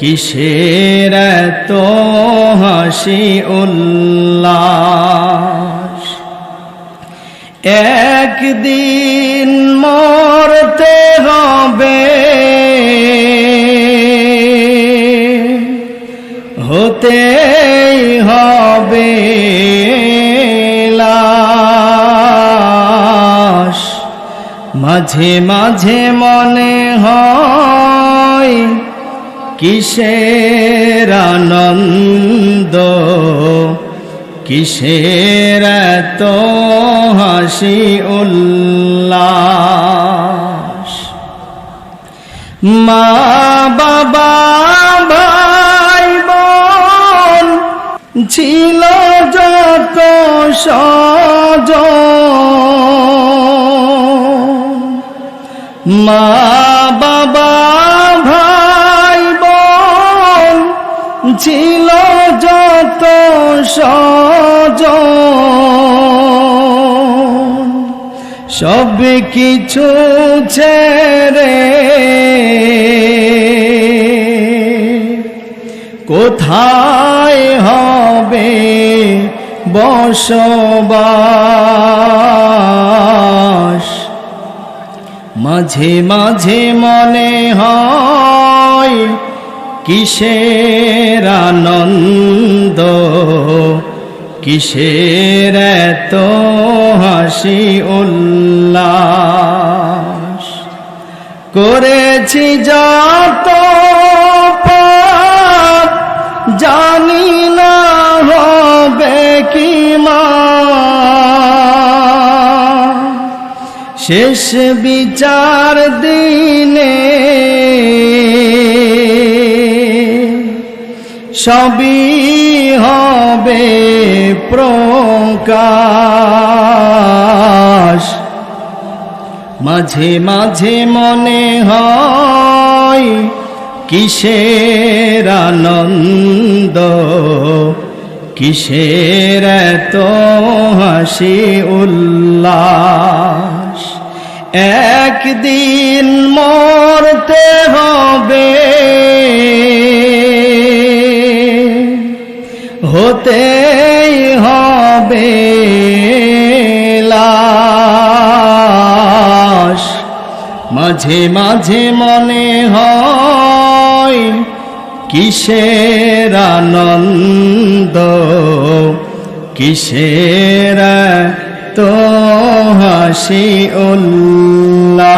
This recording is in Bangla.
কিসের তো হাসি উল্লাস? একদিন মরতে হবে। হতে হবে লাশ। মাঝে মাঝে মনে হয় কিসের আনন্দ? কিসের তো হাসি উল্লাস? মা, বাবা, ভাই, বোন ছিল যত সজ মা, বাবা ছিল যত সজ। সব কিছু ছেড়ে কোথায় হবে বসবাস? মাঝে মাঝে মনে হয় কিসের আনন্দ? কিসের তো হাসি উল্লাস? করেছি যত জানি না হবে কি শেষ বিচার দিনে সবই হবে প্রকাশ। মাঝে মাঝে মনে হয় কিসের আনন্দ, কিসের তো হাসি উল্লাস। একদিন মরতে হবে। হতেই হবে লাশ। মাঝে মাঝে মনে হয় কিসের আনন্দ কিসের তো হাসি উল্লাস।